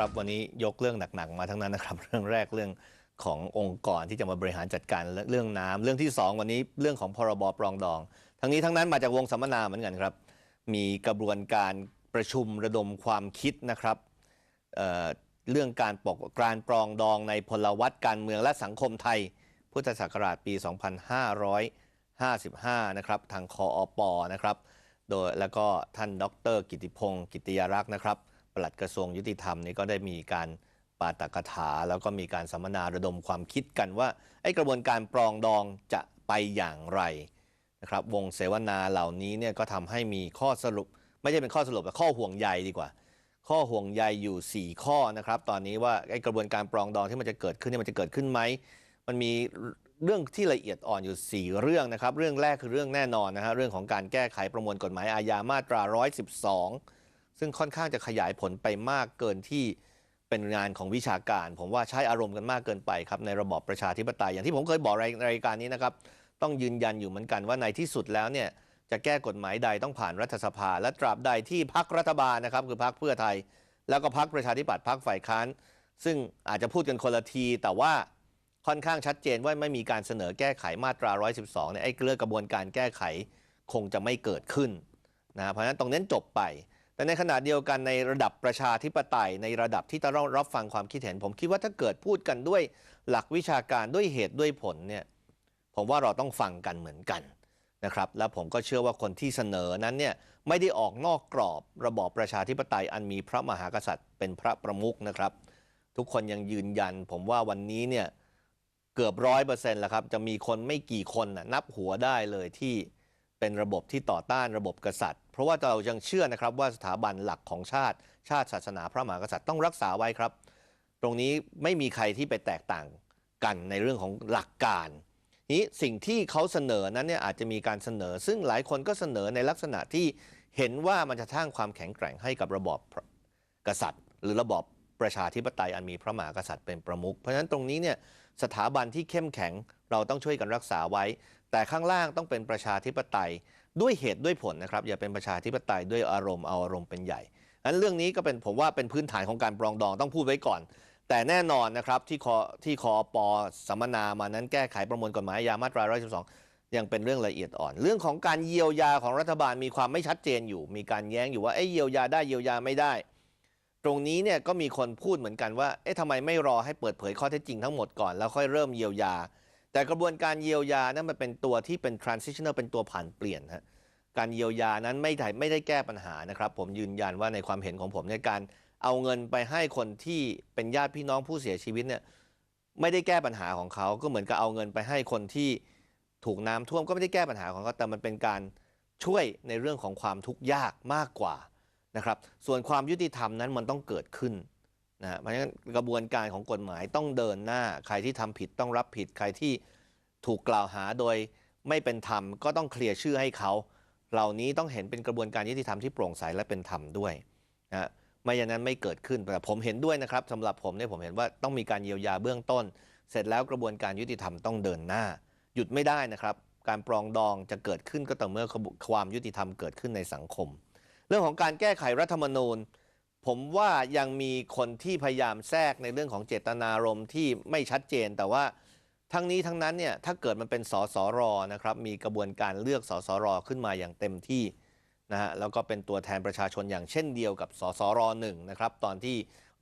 ครับวันนี้ยกเรื่องหนักๆมาทั้งนั้นนะครับ เรื่องแรกเรื่องขององค์กรที่จะมาบริหารจัดการเรื่องน้ำเรื่องที่สองวันนี้เรื่องของพรบปรองดอง ทั้งนี้ทั้งนั้นมาจากวงสัมมนาเหมือนกันครับ มีกระบวนการประชุมระดมความคิดนะครับเเรื่องการปกการปรองดองในพลวัตการเมืองและสังคมไทย พุทธศักราชปี 2555 นะครับทางคออปนะครับ โดยแล้วก็ท่านดร กิติพงศ์กิติยารักษ์นะครับ ปลัดกระทรวงยุติธรรมนี่ก็ได้มีการปาตกถา แล้วก็มีการสัมมนาระดมความคิดกันว่าไอ้กระบวนการปรองดองจะไปอย่างไรนะครับวงเสวนาเหล่านี้เนี่ยก็ทำให้มีข้อสรุป ไม่ใช่เป็นข้อสรุปแต่ข้อห่วงใยดีกว่า ข้อห่วงใยอยู่ 4 ข้อนะครับ ตอนนี้ว่าไอ้กระบวนการปรองดองที่มันจะเกิดขึ้นเนี่ยมันจะเกิดขึ้นไหมมันมีเรื่องที่ละเอียดอ่อนอยู่ 4 เรื่องนะครับ เรื่องแรกคือเรื่องแน่นอนนะฮะเรื่องของการแก้ไขประมวลกฎหมายอาญามาตรา 112 ซึ่งค่อนข้างจะขยายผลไปมากเกินที่เป็นงานของวิชาการ ผมว่าใช้อารมณ์กันมากเกินไปครับในระบอบประชาธิปไตยอย่างที่ผมเคยบอกในรายการนี้นะครับต้องยืนยันอยู่เหมือนกันว่าในที่สุดแล้วเนี่ยจะแก้กฎหมายใดต้องผ่านรัฐสภา และตราบใดที่พักรัฐบาลนะครับคือพักเพื่อไทย แล้วก็พักประชาธิปัตย์พักฝ่ายค้าน ซึ่งอาจจะพูดกันคนละที แต่ว่าค่อนข้างชัดเจนว่าไม่มีการเสนอแก้ไขมาตรา 112เนี่ยไอ้เรื่องกระบวนการแก้ไขคงจะไม่เกิดขึ้นนะเพราะฉะนั้นตรงนั้นจบไป แต่ในขณะเดียวกันในระดับประชาธิปไตยในระดับที่ต้องรับฟังความคิดเห็น ผมคิดว่าถ้าเกิดพูดกันด้วยหลักวิชาการด้วยเหตุด้วยผลเนี่ยผมว่าเราต้องฟังกันเหมือนกันนะครับแล้วผมก็เชื่อว่าคนที่เสนอนั้นเนี่ยไม่ได้ออกนอกกรอบระบอบประชาธิปไตยอันมีพระมหากษัตริย์เป็นพระประมุขนะครับ ทุกคนยังยืนยัน ผมว่าวันนี้เนี่ยเกือบร้อยเปอร์เซ็นต์แล้วครับจะมีคนไม่กี่คนนะนับหัวได้เลยที่ เป็นระบบที่ต่อต้านระบบกษัตริย์ เพราะว่าเรายังเชื่อนะครับว่าสถาบันหลักของชาติ ชาติศาสนาพระมหากษัตริย์ต้องรักษาไว้ครับ ตรงนี้ไม่มีใครที่ไปแตกต่างกันในเรื่องของหลักการนี้สิ่งที่เขาเสนอนั้นเนี่ยอาจจะมีการเสนอ ซึ่งหลายคนก็เสนอในลักษณะที่เห็นว่ามันจะสร้างความแข็งแกร่งให้กับระบอบกษัตริย์ หรือระบอบ ประชาธิปไตยอันมีพระมหากษัตริย์เป็นประมุขเพราะฉะนั้นตรงนี้เนี่ยสถาบันที่เข้มแข็งเราต้องช่วยกันรักษาไว้ แต่ข้างล่างต้องเป็นประชาธิปไตยด้วยเหตุด้วยผลนะครับอย่าเป็นประชาธิปไตยด้วยอารมณ์เอาอารมณ์เป็นใหญ่นั้นเรื่องนี้ก็เป็นผมว่าเป็นพื้นฐานของการปรองดองต้องพูดไว้ก่อน แต่แน่นอนนะครับที่คอที่คอปสัมมนามานั้นแก้ไขประมวลกฎหมายอาญามาตรา112 ยังเป็นเรื่องละเอียดอ่อน เรื่องของการเยียวยาของรัฐบาลมีความไม่ชัดเจนอยู่ มีการแย้งอยู่ว่าเอ้ยเยียวยาได้เยียวยาไม่ได้ ตรงนี้เนี่ยก็มีคนพูดเหมือนกันว่า เอ๊ะทำไมไม่รอให้เปิดเผยข้อเท็จจริงทั้งหมดก่อน แล้วค่อยเริ่มเยียวยา แต่กระบวนการเยียวยานั้นมันเป็นตัวที่เป็น transitional เป็นตัวผ่านเปลี่ยนฮะ การเยียวยานั้นไม่ได้ไม่ได้แก้ปัญหานะครับ ผมยืนยันว่าในความเห็นของผมในการเอาเงินไปให้คนที่เป็นญาติพี่น้องผู้เสียชีวิตเนี่ยไม่ได้แก้ปัญหาของเขา ก็เหมือนกับเอาเงินไปให้คนที่ถูกน้ำท่วมก็ไม่ได้แก้ปัญหาของเขา แต่มันเป็นการช่วยในเรื่องของความทุกข์ยากมากกว่า นะครับ ส่วนความยุติธรรมนั้นมันต้องเกิดขึ้นนะเพราะฉะนั้นกระบวนการของกฎหมายต้องเดินหน้า ใครที่ทำผิดต้องรับผิด ใครที่ถูกกล่าวหาโดยไม่เป็นธรรมก็ต้องเคลียร์ชื่อให้เขา เหล่านี้ต้องเห็นเป็นกระบวนการยุติธรรมที่โปร่งใสและเป็นธรรมด้วยนะไม่อย่างนั้นไม่เกิดขึ้นแต่ผมเห็นด้วยนะครับสำหรับผมเนี่ยผมเห็นว่าต้องมีการเยียวยาเบื้องต้น เสร็จแล้วกระบวนการยุติธรรมต้องเดินหน้า หยุดไม่ได้นะครับ การปรองดองจะเกิดขึ้นก็ต่อเมื่อความยุติธรรมเกิดขึ้นในสังคม เรื่องของการแก้ไขรัฐธรรมนูญ ผมว่ายังมีคนที่พยายามแทรกในเรื่องของเจตนารมณ์ที่ไม่ชัดเจน แต่ว่าทั้งนี้ทั้งนั้นเนี่ยถ้าเกิดมันเป็นสสรนะครับมีกระบวนการเลือกสสรขึ้นมาอย่างเต็มที่นะฮะแล้วก็เป็นตัวแทนประชาชนอย่างเช่นเดียวกับสสรหนึ่งนะครับตอนที่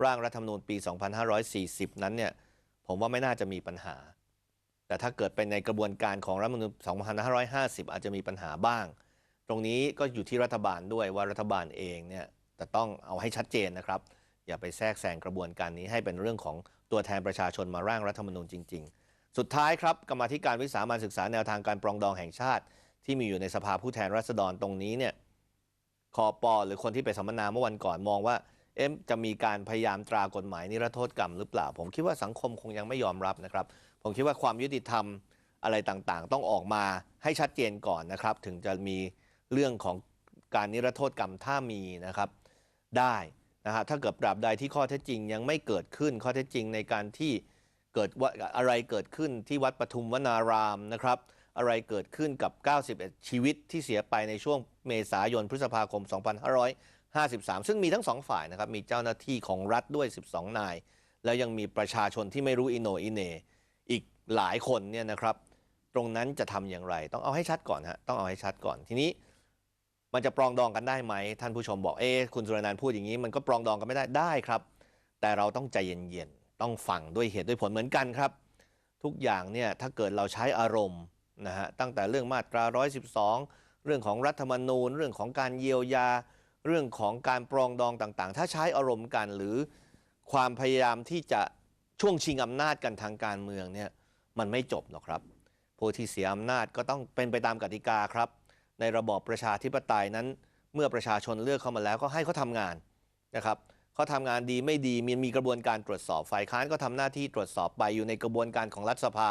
ร่างรัฐธรรมนูญปี 2540 นั้นเนี่ยผมว่าไม่น่าจะมีปัญหา แต่ถ้าเกิดเป็นในกระบวนการของรัฐธรรมนูญ 2550 อาจจะมีปัญหาบ้าง ตรงนี้ก็อยู่ที่รัฐบาลด้วยว่ารัฐบาลเองเนี่ยจะต้องเอาให้ชัดเจนนะครับ อย่าไปแทรกแซงกระบวนการนี้ให้เป็นเรื่องของตัวแทนประชาชนมาร่างรัฐธรรมนูญจริง ๆ สุดท้ายครับกรรมธิการวิสามันศึกษาแนวทางการปรองดองแห่งชาติ ที่มีอยู่ในสภาผู้แทนราษฎรตรงนี้เนี่ยคอปอหรือคนที่ไปสัมมนาเมื่อวันก่อนมองว่าเอ๊ะจะมีการพยายามตรากฎหมายนิรโทษกรรมหรือเปล่า ผมคิดว่าสังคมคงยังไม่ยอมรับนะครับ ผมคิดว่าความยุติธรรมอะไรต่างๆ ต้องออกมาให้ชัดเจนก่อนนะครับ ถึงจะมี เรื่องของการนิรโทษกรรมถ้ามีนะครับได้นะฮะถ้าเกิดปราบใดที่ข้อเท็จจริงยังไม่เกิดขึ้นข้อเท็จจริงในการที่เกิดว่าอะไรเกิดขึ้นที่วัดปทุมวนารามนะครับอะไรเกิดขึ้นกับ 91 ชีวิตที่เสียไปในช่วงเมษายนพฤษภาคม53 ซึ่งมีทั้งสองฝ่ายนะครับ มีเจ้าหน้าที่ของรัฐด้วย 12 นาย แล้วยังมีประชาชนที่ไม่รู้อิโนอิเน อีกหลายคนเนี่ยนะครับ ตรงนั้นจะทำอย่างไร ต้องเอาให้ชัดก่อนฮะ ต้องเอาให้ชัดก่อน ทีนี้ มันจะปรองดองกันได้ไหม ท่านผู้ชมบอกเอ๊คุณสุรนันท์พูดอย่างนี้มันก็ปรองดองกันไม่ได้ได้ครับ แต่เราต้องใจเย็นๆต้องฟังด้วยเหตุด้วยผลเหมือนกันครับ ทุกอย่างเนี่ยถ้าเกิดเราใช้อารมณ์นะฮะตั้งแต่เรื่องมาตรา 112 เรื่องของรัฐธรรมนูญ เรื่องของการเยียวยา เรื่องของการปรองดองต่างๆ ถ้าใช้อารมณ์กันหรือความพยายามที่จะช่วงชิงอำนาจกันทางการเมืองเนี่ยมันไม่จบหรอกครับ ผู้ที่เสียอำนาจก็ต้องเป็นไปตามกติกาครับ ในระบอบประชาธิปไตยนั้น เมื่อประชาชนเลือกเข้ามาแล้วก็ให้เขาทำงานนะครับเขาทำงานดีไม่ดีมีมีกระบวนการตรวจสอบฝ่ายค้านก็ทำหน้าที่ตรวจสอบไปอยู่ในกระบวนการของรัฐสภา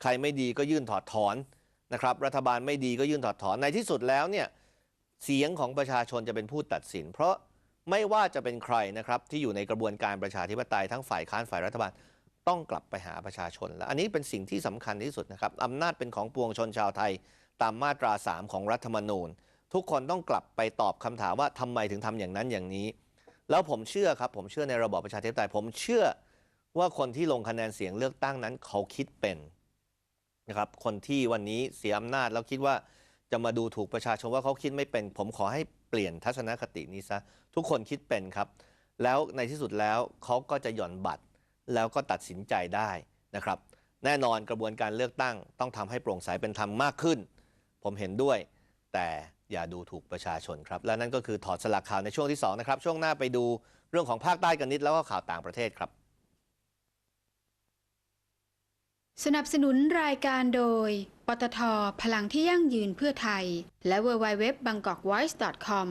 ใครไม่ดีก็ยื่นถอดถอนนะครับรัฐบาลไม่ดีก็ยื่นถอดถอนในที่สุดแล้วเนี่ยเสียงของประชาชนจะเป็นผู้ตัดสิน เพราะไม่ว่าจะเป็นใครนะครับที่อยู่ในกระบวนการประชาธิปไตยทั้งฝ่ายค้านฝ่ายรัฐบาลต้องกลับไปหาประชาชน และอันนี้เป็นสิ่งที่สำคัญที่สุดนะครับอำนาจเป็นของปวงชนชาวไทย ตามมาตรา 3 ของรัฐธรรมนูญ ทุกคนต้องกลับไปตอบคำถามว่าทำไมถึงทำอย่างนั้นอย่างนี้ แล้วผมเชื่อครับ ผมเชื่อในระบอบประชาธิปไตยผมเชื่อว่าคนที่ลงคะแนนเสียงเลือกตั้งนั้นเขาคิดเป็นนะครับคนที่วันนี้เสียอำนาจแล้วคิดว่าจะมาดูถูกประชาชนว่าเขาคิดไม่เป็น ผมขอให้เปลี่ยนทัศนคตินี้ซะทุกคนคิดเป็นครับ แล้วในที่สุดแล้วเขาก็จะหย่อนบัตร แล้วก็ตัดสินใจได้นะครับ แน่นอนกระบวนการเลือกตั้งต้องทำให้โปร่งใสเป็นธรรมมากขึ้น ผมเห็นด้วย แต่อย่าดูถูกประชาชนครับ และนั่นก็คือถอดสลักข่าวในช่วงที่2นะครับ ช่วงหน้าไปดูเรื่องของภาคใต้กันนิดแล้วก็ข่าวต่างประเทศครับ สนับสนุนรายการโดย ปตท พลังที่ยั่งยืนเพื่อไทย และ w w w b a n g k o k v o i c e c o m